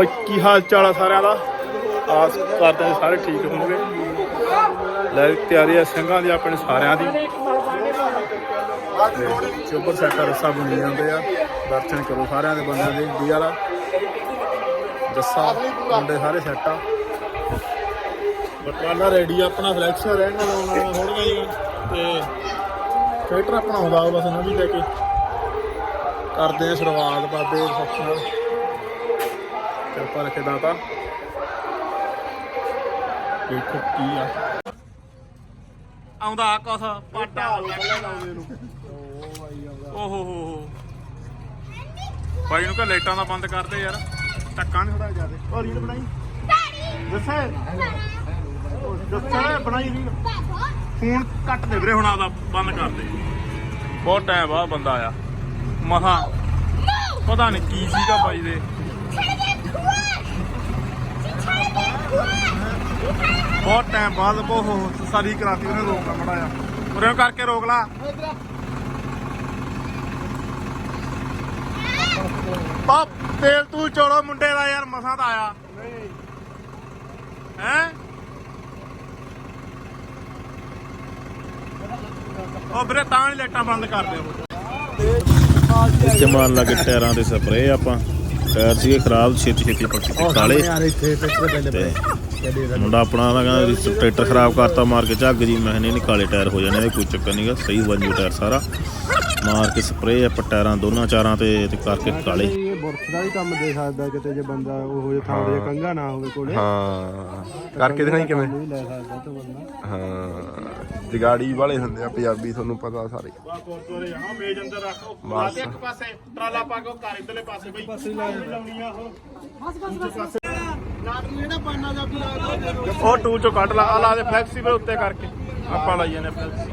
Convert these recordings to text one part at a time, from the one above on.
ਬਈ, ਕੀ ਹਾਲ ਚਾਲ ਆ ਸਾਰਿਆਂ ਦਾ? ਆਸ ਕਰਦੇ ਹਾਂ ਸਾਰੇ ਠੀਕ ਹੋਣਗੇ। ਲੈ ਤਿਆਰੀ ਆ ਸਿੰਘਾਂ ਦੀ, ਆਪਣੇ ਸਾਰਿਆਂ ਦੀ। ਚੋਪਰ ਸੈਕਟਰ ਰਸਾ ਬਣੀ ਜਾਂਦੇ ਆ। ਦਰਸ਼ਨ ਕਰੋ ਸਾਰਿਆਂ ਦੇ ਬੰਦਿਆਂ ਦੇ ਡੀ ਵਾਲਾ। ਜੱਸਾ, ਮੁੰਡੇ ਸਾਰੇ ਸੈੱਟ ਆ। ਬਟਵਾਲਾ ਰੈਡੀ ਆਪਣਾ ਫਲੈਕਸ ਰਹਿਣ ਨਾਲ ਆਉਣ ਵਾਲਾ ਥੋੜੀਆਂ ਜਿਹੀਆਂ ਤੇ ਟਰੈਕਟਰ ਆਪਣਾ ਆਉਂਦਾ ਵਾ ਬਸ ਨਵੀਂ ਲੈ ਕੇ। ਕਰਦੇ ਆ ਸ਼ੁਰੂਆਤ ਬਾਬੇ ਸੱਚਾ ਕਿਰਪਾ ਰੱਖੇ ਦਾਤਾ। ਦੇਖੋ ਕੀ ਆ। ਆਉਂਦਾ ਕੁਛ ਪਾਟਾ। ਓਹੋ ਹੋ ਹੋ ਬਾਈ ਨੂੰ ਕਹ ਲਾਈਟਾਂ ਦਾ ਬੰਦ ਕਰਦੇ ਯਾਰ। ਟੱਕਾ ਨਹੀਂ ਥੋੜਾ ਜ਼ਿਆਦਾ। ਉਹ ਰੀਲ ਬਣਾਈ। ਦੱਸੇ? ਦੱਸੇ ਬਣਾਈ ਰੀਲ ਫੋਨ ਕੱਟ ਦੇ ਵੀਰੇ ਹੁਣ ਆਦਾ ਬੰਦ ਕਰ ਦੇ। ਬਹੁਤ ਟਾਈਮ ਬਾਅਦ ਬੰਦਾ ਆਇਆ। ਮਹਾ ਪਤਾ ਨਹੀਂ ਕੀ ਸੀਗਾ ਬਾਈ ਦੇ। ਬਹੁਤ ਟਾਈਮ ਬਾਅਦ ਉਹ ਸਾਰੀ ਕਰਾਤੀ ਉਹਨੇ ਰੋਕ ਲਾ ਮੜਾ ਆ ਉਰੇ ਕਰਕੇ ਰੋਕ ਲਾ। ਪਾਪ, ਤੇਲ ਤੂੰ ਚੋੜੋ ਮੁੰਡੇ ਦਾ ਯਾਰ ਮਸਾਂ ਤਾਂ ਆਇਆ। ਹੈ? ਉਹ ਵੀਰੇ, ਤਾਂ ਹੀ ਲਾਈਟਾਂ ਬੰਦ ਕਰ ਦਿਓ। ਇੱਥੇ ਮਾਰਨ ਲੱਗੇ ਟਾਇਰਾਂ ਤੇ ਸਪਰੇਅ ਆਪਾਂ। ਟਾਇਰ ਸੀਗੇ ਖਰਾਬ ਛੇਤੀ ਛੇਤੀ ਪੱਕੇ ਤੇ ਕਾਲੇ ਯਾਰ ਇੱਥੇ ਟਰੈਕਟਰ ਪੈਂਦੇ ਤੇ ਪਏ ਮੁੰਡਾ ਆਪਣਾ ਦਾ ਕਹਿੰਦਾ ਟਰੈਕਟਰ ਖਰਾਬ ਕਰਤਾ ਮਾਰ ਕੇ ਝੱਗ ਜੀ। ਮੈਂ ਨਹੀਂ ਕਾਲੇ ਟਾਇਰ ਹੋ ਜਾਣੇ ਕੋਈ ਚੱਕਰ ਨਹੀਂਗਾ ਸਹੀ ਬਣ ਜੂ ਟਾਇਰ ਸਾਰਾ। ਮਾਰ ਕੇ ਸਪਰੇਅ ਆਪਾਂ ਟਾਇਰਾਂ ਦੋਨਾਂ ਚਾਰਾਂ ਤੇ ਕਰਕੇ ਕਾਲੇ ਬੁਰਸ਼ ਦਾ ਵੀ ਕੰਮ ਦੇ ਸਕਦਾ ਕਿਤੇ ਜੇ ਬੰਦਾ ਉਹ ਜੇ ਥਾਂ ਦੇ ਕੰਗਾ ਨਾ ਹੋਵੇ ਕੋਲੇ ਹਾਂ। ਕਰਕੇ ਦਿਖਾਈ ਕਿਵੇਂ? ਲੈ ਸਕਦਾ ਤਾਂ ਬੰਦਾ। ਹਾਂ। ਜਗਾੜੀ ਵਾਲੇ ਹੁੰਦੇ ਆ ਪੰਜਾਬੀ ਤੁਹਾਨੂੰ ਪਤਾ ਸਾਰੇ। ਗੁਰਦੁਆਰੇ ਜਾਣਾ ਮੇਜ ਅੰਦਰ ਰੱਖੋ ਬਸ। ਇੱਕ ਪਾਸੇ ਟਰਾਲਾ ਪਾ ਕੇ ਉਹ ਘਰ ਇਧਰਲੇ ਪਾਸੇ ਬਈ ਪਾਸੇ ਲਾਉਣੀ ਆ ਉਹ ਉਹ ਟੂਲ ਚੋਂ ਕੱਢ ਲਾ ਆ ਲਾ ਦੇ ਫਲੈਕਸੀਬਲ ਉੱਤੇ ਕਰਕੇ। ਆਪਾਂ ਲਾਈ ਜਾਂਦੇ ਫਲੈਕਸੀ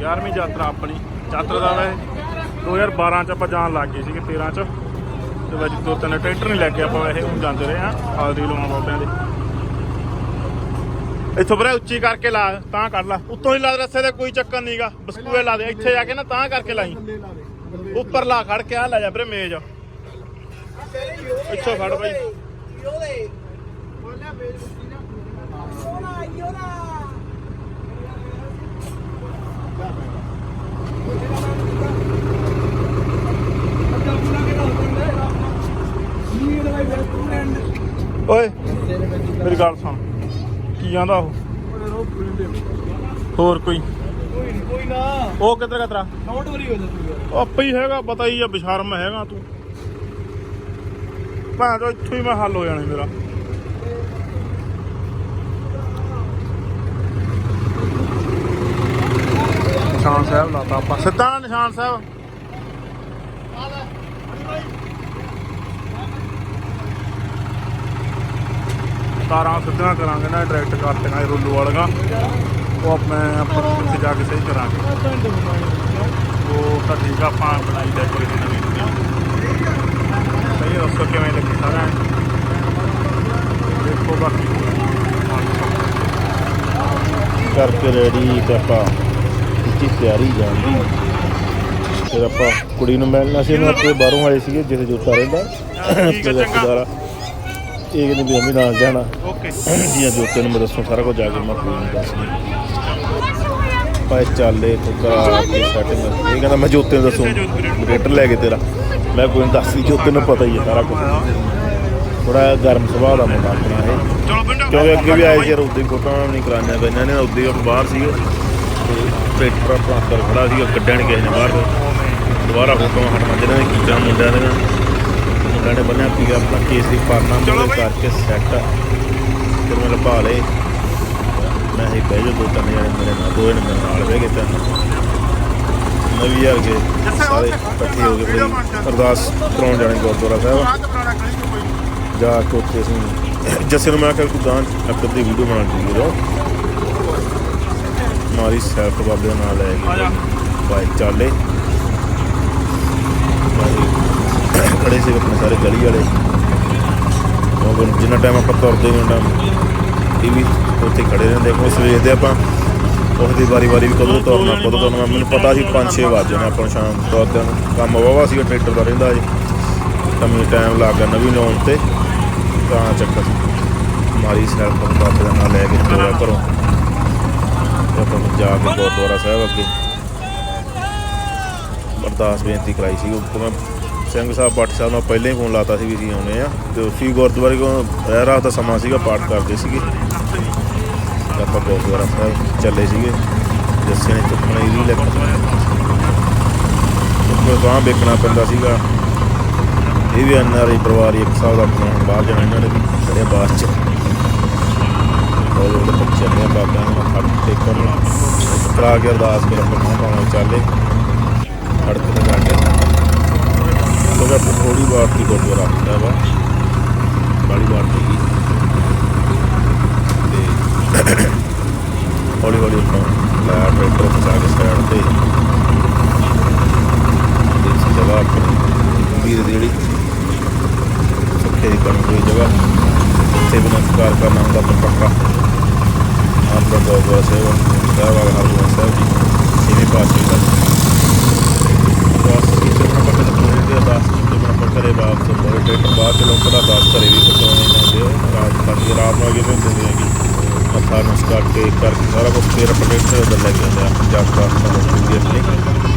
11ਵੀਂ ਯਾਤਰਾ ਆਪਣੀ ਯਾਤਰਾ ਦਾ ਵੇ 2012 ਚ ਆਪਾਂ ਜਾਣ ਲੱਗ ਗਏ ਸੀਗੇ 13 ਚ। ਤੇ ਵਿੱਚ ਦੋ ਤਿੰਨ ਟਰੈਕਟਰ ਨਹੀਂ ਲੈ ਕੇ ਆਪਾਂ ਵੈਸੇ ਹੁਣ ਜਾਂਦੇ ਰਹੇ ਆ ਹਾਜ਼ਰੀ ਲਵਾਉਣ ਬਾਬਿਆਂ ਦੇ। ਇੱਥੋਂ ਬਰੇ ਉੱਚੀ ਕਰਕੇ ਲਾ, ਤਾਂ ਕੱਢ ਲਾ। ਉੱਤੋਂ ਹੀ ਲਾ ਦੇ ਕੋਈ ਚੱਕਰ ਨਹੀਂਗਾ ਬਸਕੂਏ ਲਾ ਦੇ, ਇੱਥੇ ਜਾ ਕੇ ਨਾ ਤਾਂ ਕਰਕੇ ਲਾਈ। ਉੱਪਰ ਲਾ, ਖੜ ਕੇ ਆ, ਲੈ ਜਾ ਵੀਰੇ ਮੇਜ। ਇੱਥੋਂ ਖੜ ਬਾਈ। ਓਏ, ਮੇਰੀ ਗੱਲ ਸੁਣ। ਕੀ ਆਂਦਾ ਉਹ? ਹੋਰ ਕੋਈ? ਕੋਈ ਨਾ ਉਹ ਕਿੱਧਰ ਕਤਰਾ ਨੋਟ ਵਰੀ ਹੋ ਜਾਂਦੀ ਹੈ ਆਪੇ ਹੀ ਹੈਗਾ, ਪਤਾ ਹੀ ਆ, ਬਸ਼ਰਮ ਹੈਗਾ ਤੂੰ। ਭਾਂ ਜੋ ਇੱਥੋਂ ਹੀ ਮੈਂ ਹੱਲ ਹੋ ਜਾਣਾ ਮੇਰਾ। ਨਿਸ਼ਾਨ ਸਾਹਿਬ ਲਾਤਾ ਆਪਾਂ। ਸਿੱਧਾ ਨਿਸ਼ਾਨ ਸਾਹਿਬ। ਤਾਰਾਂ ਸਿੱਧੀਆਂ ਕਰਾਂਗੇ ਨਾ ਡਾਇਰੈਕਟ ਕਰਤੀਆਂ ਰੁੱਲੂ ਵਾਲੀਆਂ। ਉਹ ਆਪਾਂ ਆਪਾਂ ਉੱਥੇ ਜਾ ਕੇ ਸਹੀ ਕਰਾਂਗੇ। ਉਹ ਤਾਂ ਠੀਕ ਆ ਆਪਾਂ ਬਣਾਈ ਡੈਕੋਰੇਸ਼ਨ ਨਵੀਂ ਨਵੀਂ ਸਹੀ ਦੱਸੋ ਕਿਵੇਂ ਲੱਗੀ ਸਾਰਾ ਦੇਖੋ ਬਾਕੀ। ਕਰਕੇ ਰੈਡੀ ਤੇ ਆਪਾਂ ਕੀਤੀ ਤਿਆਰੀ ਜਾਂਦੀ। ਫਿਰ ਆਪਾਂ ਕੁੜੀ ਨੂੰ ਮਿਲਣਾ ਸੀ ਉਹਨਾਂ ਤੇ ਬਾਹਰੋਂ ਆਏ ਸੀਗੇ ਜਿੱਥੇ ਜੋਤਾ ਰਹਿੰਦਾ। ਠੀਕ ਤੇ ਹੈ, ਚੰਗਾ। ਰਿਸ਼ਤੇਦਾਰ। ਇਹ ਕਹਿੰਦੇ ਵੀ ਅਮੀ ਨਾਲ ਜਾਣਾ। ਓਕੇ ਜੀਆਂ ਜੋਤੇ ਨੂੰ ਮੈਂ ਦੱਸੂ ਸਾਰਾ ਕੁਝ ਜਾ ਕੇ ਮੈਂ ਨਹੀਂ ਦੱਸਣੀ ਪਾਏ ਚਾਲੇ ਤੂੰ ਕਰਾ ਕੇ ਸੈਟਿੰਗ ਇਹ ਕਹਿੰਦਾ ਮੈਂ ਜੋਤੇ ਨੂੰ ਦੱਸੂ ਰੇਟਰ ਲੈ ਕੇ ਤੇਰਾ। ਮੈਂ ਕੋਈ ਨਹੀਂ ਦੱਸਦੀ ਜੋਤੇ ਨੂੰ ਪਤਾ ਹੀ ਹੈ ਸਾਰਾ ਕੁਝ। ਥੋੜਾ ਗਰਮ ਸੁਭਾਅ ਦਾ ਮੁੰਡਾ ਆਪਣਾ ਇਹ। ਕਿਉਂਕਿ ਅੱਗੇ ਵੀ ਆਏ ਸੀ ਯਾਰ ਉਦੋਂ ਫੋਟੋਆਂ ਨਹੀਂ ਕਰਾਈਆਂ ਗਈਆਂ ਨੇ ਉਦੋਂ ਹੀ ਆਪਾਂ ਬਾਹਰ ਸੀਗੇ ਤੇ ਟਰੈਕਟਰ ਆਪਣਾ ਅੰਦਰ ਖੜਾ ਸੀਗਾ ਕੱਢਣ ਕਿਸੇ ਨੇ ਬਾਹਰ। ਤੋਂ ਦੁਬਾਰਾ ਫੋਟੋਆਂ ਹਟਣਾ ਜਿਹਨਾਂ ਨੇ ਕੀਚਾ ਮੁੰਡਿਆਂ ਦੀਆਂ ਮੁੰਡਿਆਂ ਨੇ ਬੰਨਿਆ ਪੀਗਾ ਆਪਣਾ ਕੇਸ ਦੀ ਮੂਹਰੇ ਬਈ। ਕਰਕੇ ਸੈੱਟ ਫਿਰ ਮੈਂ ਲਪਾ ਲਏ। ਮੈਂ ਹੀ ਬਹਿ ਜਾ ਦੋ ਤਿੰਨ ਜਣੇ ਮੇਰੇ ਨਾਲ ਦੋ ਜਣੇ ਮੇਰੇ ਨਾਲ ਬਹਿ ਗਏ ਤਿੰਨ। ਨਵੀਂ ਯਾਰ ਕੇ ਸਾਰੇ ਇਕੱਠੇ ਹੋ ਗਏ ਅਰਦਾਸ ਕਰਾਉਣ ਜਾਣੇ ਗੁਰਦੁਆਰਾ ਸਾਹਿਬ। ਤਾਂ ਜਾ ਕੇ ਉੱਥੇ ਅਸੀਂ ਜੱਸੇ ਨੂੰ ਮੈਂ ਕਿਹਾ ਤੂੰ ਗਾਂ ਅੱਗ ਦੀ ਵੀਡੀਓ ਬਣਾ ਲਈ ਰੋ ਮਾਰੀ ਸੈਫ ਬਾਬੇ ਦਾ ਨਾਂ ਲੈ ਆ ਕੇ ਬਾਈਕ ਚਾਲੇ ਬਾਈ ਖੜੇ ਸੀ ਆਪਣੇ ਸਾਰੇ ਗਲੀ ਵਾਲੇ। ਉਹ ਜਿੰਨਾ ਟਾਈਮ ਆਪਾਂ ਤੁਰਦੇ ਨਹੀਂ ਉਹਨਾਂ ਟੀਵੀ ਉੱਥੇ ਖੜੇ ਰਹਿੰਦੇ। ਆਪਾਂ ਉਸ ਵੇਖਦੇ ਆਪਾਂ ਉਸ ਦੀ ਵਾਰੀ ਵਾਰੀ ਵੀ ਕਦੋਂ ਤੁਰਨਾ ਕਦੋਂ ਤੁਰਨਾ। ਮੈਨੂੰ ਪਤਾ ਸੀ 5-6 ਵਜੇ ਨੇ ਆਪਾਂ ਨੂੰ ਸ਼ਾਮ ਤੁਰਦਿਆਂ ਨੂੰ। ਕੰਮ ਵਾਵਾ ਸੀਗਾ, ਟਰੈਕਟਰ ਦਾ ਰਹਿੰਦਾ ਜੀ ਕਮੀ ਟਾਈਮ ਲੱਗ ਗਿਆ ਨਵੀਂ ਲਾਉਣ ਤੇ। ਤਾਂ ਚੱਕਰ ਮਾਰੀ ਸੈਲ ਤੋਂ ਬਾਬੇ ਦਾ ਨਾਂ ਲੈ ਕੇ ਤੋਰਿਆ ਘਰੋਂ। ਤੇ ਆਪਾਂ ਜਾ ਕੇ ਗੁਰਦੁਆਰਾ ਸਾਹਿਬ ਅੱਗੇ। ਅਰਦਾਸ ਬੇਨਤੀ ਕਰਾਈ ਸੀ। ਉਹ ਮੈਂ ਸਿੰਘ ਸਾਹਿਬ ਪਾਠ ਸਾਹਿਬ ਨਾਲ ਪਹਿਲਾਂ ਹੀ ਫੋਨ ਲਾਤਾ ਸੀ ਵੀ ਅਸੀਂ ਆਉਣੇ ਆ ਤੇ ਉਸੇ ਗੁਰਦੁਆਰੇ ਕੋਲ ਰਹਿ ਰਾਤ ਦਾ ਸਮਾਂ ਸੀਗਾ, ਪਾਠ ਕਰਦੇ ਸੀਗੇ। ਆਪਾਂ ਗੁਰਦੁਆਰਾ ਸਾਹਿਬ ਚੱਲੇ ਸੀਗੇ। ਜੱਸੇ ਨੇ ਚੁੱਕਣਾ ਇਹ ਵੀ ਲੈ ਕੋਈ ਗਾਂ ਵੇਖਣਾ ਪੈਂਦਾ ਸੀਗਾ। ਇਹ ਵੀ ਐਨਆਰਆਈ ਪਰਿਵਾਰ ਇੱਕ ਸਾਲ ਦਾ ਆਪਣਾ ਬਾਹਰ ਜਾਣਾ ਇਹਨਾਂ ਨੇ ਵੀ ਖੜੇ ਬਾਅਦ ਚ। ਉਹ ਬੱਚੇ ਨੇ ਬਾਬਿਆਂ ਨੂੰ ਮੱਥਾ ਟੇਕਣ। ਕਰਾ ਕੇ ਅਰਦਾਸ ਕਰ ਆਪਾਂ ਚਾਲੇ। ਸੜਕ ਤੇ ਜਾ ਕੇ ਲੋਕਾਂ ਨੂੰ ਥੋੜੀ ਵਾਰ ਦੀ ਗੁਰਦੁਆਰਾ ਹੁੰਦਾ ਵਾ ਬਾਲੀ ਵਾਰ ਦੀ ਤੇ ਹੌਲੀ ਹੌਲੀ ਆਪਾਂ ਲੈ ਟਰੈਕਟਰ ਫਸਾ ਕੇ ਸਾਈਡ ਤੇ ਦੇਸੀ ਜਗ੍ਹਾ ਆਪਣੀ ਵੀਰ ਦੀ ਜਿਹੜੀ ਸੁੱਖੇ ਦੀ ਬਣੀ ਹੋਈ ਜਗ੍ਹਾ ਉੱਥੇ ਵੀ ਨਮਸਕਾਰ ਕਰਨਾ ਹੁੰਦਾ ਆਪਾਂ ਪੱਕਾ ਆਪਣਾ ਗੁਰਦੁਆਰਾ ਸਾਹਿਬ ਸਾਹਿਬ ਆ ਹਰਗੋਬਿੰਦ ਸਾਹਿਬ ਜੀ ਛੇਵੇਂ ਪਾਤਸ਼ਾਹ ਦਾ ਬਸ ਇਸ ਤਰ੍ਹਾਂ ਪੱਕੇ ਦੇ ਪੂਰੇ ਦੇ ਅਰਦਾਸ ਜਿੱਤੇ ਬਣਾ ਪਰ ਘਰੇ ਵਾਪਸ ਬੜੇ ਟਰੈਕਟਰ ਬਾਅਦ ਚਲੋਂ ਕਦਾ ਅਰਦਾਸ ਘਰੇ ਵੀ ਪਹੁੰਚਾਉਣੇ ਪੈਂਦੇ ਆ ਰਾਤ ਤੱਕ ਰਾਤ ਹੁੰਦੇ ਅਗੇ ਪੈਂਦੇ ਨੇ ਹੈਗੀ ਮੱਥਾ ਨਮਸਕਾਰ ਕੇ ਕਰਕੇ ਸਾਰਾ ਕੁਝ ਫਿਰ ਆਪਾਂ ਲੈ ਕੇ ਆਉਂਦੇ ਆ ਯਾਤਰਾ ਸਾਨੂੰ ਹੁੰਦੀ ਆਪਣੀ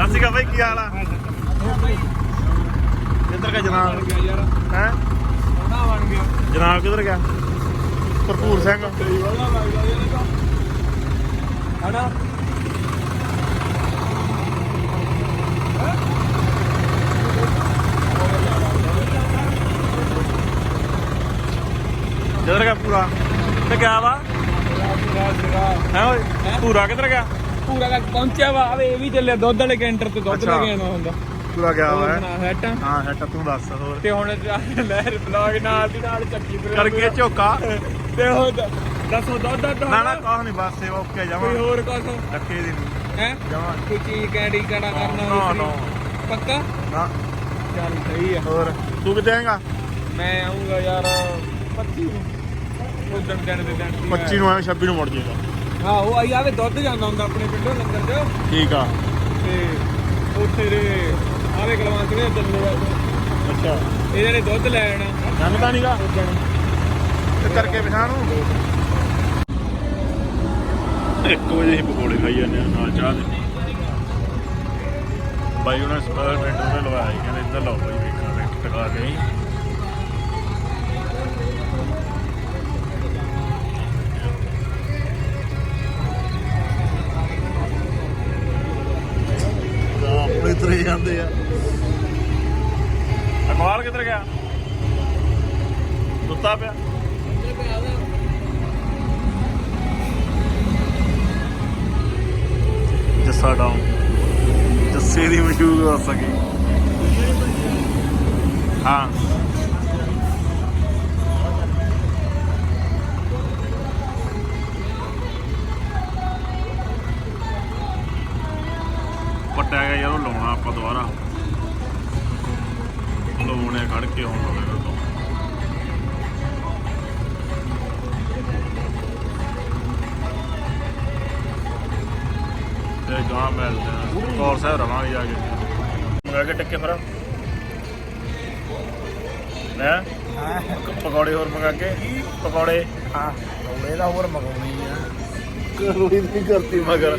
ਸਤਿ ਸ਼੍ਰੀ ਅਕਾਲ ਬਈ ਕੀ ਹਾਲ ਆ? ਕਿੱਧਰ ਗਿਆ ਜਨਾਬ? ਹੈ? ਜਨਾਬ ਕਿੱਧਰ ਗਿਆ? ਭਰਪੂਰ ਸਿੰਘ। ਕਿੱਧਰ ਗਿਆ ਪੂਰਾ? ਤੇ ਗਿਆ ਵਾ? ਹੈ ਓਏ ਪੂਰਾ ਕਿੱਧਰ ਗਿਆ? ਪੂਰਾ ਤੱਕ ਪਹੁੰਚਿਆ ਵਾ। ਆਵੇ ਇਹ ਵੀ ਚੱਲਿਆ ਦੁੱਧ ਵਾਲੇ ਕੈਂਟਰ ਤੇ ਦੁੱਧ। ਲੈ ਕੇ ਆਉਣਾ ਹੁੰਦਾ। ਪੂਰਾ ਗਿਆ ਵਾ ਹੋਰ ਹੈਂ? ਸੁਣਾ ਹੈਟਾਂ? ਹਾਂ ਹੈ ਤੂੰ ਦੱਸ ਹੋਰ। ਤੇ ਹੁਣ ਲਹਿਰ ਬਲੌਗ ਨਾਲ ਦੀ ਨਾਲ ਚੱਕੀ ਫਿਰੋ। ਕਰਕੇ ਝੋਕਾ। ਤੇ ਦ- ਦੱਸੋ ਦੁੱਧ ਦਾ ਨਾ ਨਾ ਕਾਹ ਨਹੀਂ ਬਸ ਸੇਵਾ ਓਕੇ ਜਾਵਾਂ। ਕੋਈ ਹੋਰ ਕੁਛ? ਰੱਖੇ ਦੀ ਨਹੀਂ ਹੈ? ਜਾਵਾਂ। ਕੋਈ ਚੀਜ਼ ਕੈਂਡੀ ਕੜਾ ਕਰਨਾ ਨਾ? ਪੱਕਾ? ਨਾ। ਚੱਲ ਸਹੀ ਆ। ਹੋਰ ਤੂੰ ਕਿੱਥੇ ਆਏਗਾ ਮੈਂ ਆਉਂਗਾ ਯਾਰ 25 ਨੂੰ। ਉਸ ਦਿਨ ਦਿਨ ਦੇ ਦਿਨ 25 ਨੂੰ ਆਵੇਂ 26 ਨੂੰ ਮੁੜ ਜਾਏਗਾ ਹਾਂ ਉਹ ਆਈ ਆਵੇ ਦੁੱਧ ਜਾਂਦਾ ਹੁੰਦਾ ਆਪਣੇ ਪਿੰਡੋਂ ਲੰਗਰ 'ਚ। ਠੀਕ ਆ। ਤੇ ਉੱਥੇ ਦੇ ਆਵੇ ਕਲਵੰਤ ਦੇ ਚੱਲੇ ਆ। ਅੱਛਾ। ਇਹਨਾਂ ਨੇ ਦੁੱਧ ਲੈ ਆਣਾ ਜਾਣਦਾ ਨਹੀਂਗਾ ਤੇ ਕਰਕੇ ਪਛਾਣ। ਨੂੰ 1 ਵਜੇ ਹੀ ਪਕੌੜੇ ਖਾਈ ਜਾਂਦੇ ਆ ਨਾਲ ਚਾਹ ਦੇ। ਬਾਈ ਉਹਨਾਂ ਸਪਾਰ ਮਿੰਟ ਉਹਨੇ ਲਵਾਇਆ ਕਹਿੰਦੇ ਇੱਧਰ ਲਾਓ ਬਾਈ ਵੇਖਣਾ ਰੈਂਟ ਟਕਾ ਕੇ ਤਰੇ ਜਾਂਦੇ ਆ। ਅਕਵਾਲ ਕਿੱਧਰ ਗਿਆ? ਸੁੱਤਾ ਪਿਆ। ਜੱਸਾ ਡਾਊਨ ਜੱਸੇ ਦੀ ਮਸ਼ਹੂਰ ਹੋ ਸਕੀ। ਹਾਂ। ਪੱਟਿਆ ਗਿਆ ਯਾਰ ਉਹ ਲਾਉਣਾ ਆਪਾਂ ਦੁਬਾਰਾ। ਲਾਉਣੇ ਖੜ ਕੇ ਹੁਣ ਲਾਉਣੇ ਤੋਂ ਤੇ ਗਾਂ ਮਿਲਦੇ ਆ। ਕੌਰ ਸਾਹਿਬ ਰਵਾਂਗੇ ਜਾ ਕੇ। ਮੰਗਾ ਕੇ ਟੱਕੇ ਫਿਰ ਲੈ ਪਕੌੜੇ ਹੋਰ ਮੰਗਾ ਕੇ? ਪਕੌੜੇ? ਹਾਂ ਪਕੌੜੇ ਦਾ ਹੋਰ ਮੰਗਾਉਣੀ ਆ। ਕਰੋੜੀ ਨਹੀਂ ਕਰਤੀ ਮਗਰ।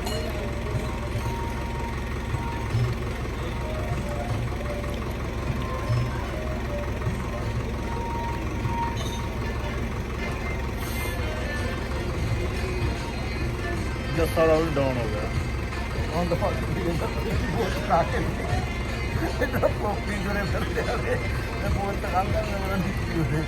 ਜੱਸਾ ਦਾ ਵੀ ਡਾਊਨ ਹੋ ਗਿਆ ਹੁਣ ਤਾਂ ਭਾਜੀ ਨੇ ਤਾਂ ਬਹੁਤ ਕਰਾ ਕੇ ਇਹਦਾ ਕੋਪੀ ਜੁਰੇ ਫਿਰਦੇ ਆਵੇ ਮੈਂ ਬਹੁਤ ਤੰਗ ਕਰਦਾ ਮੇਰਾ ਨਿੱਕੀ ਹੋਵੇ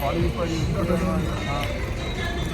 ਬਾਲੀ ਪੜੀ ਹਾਂ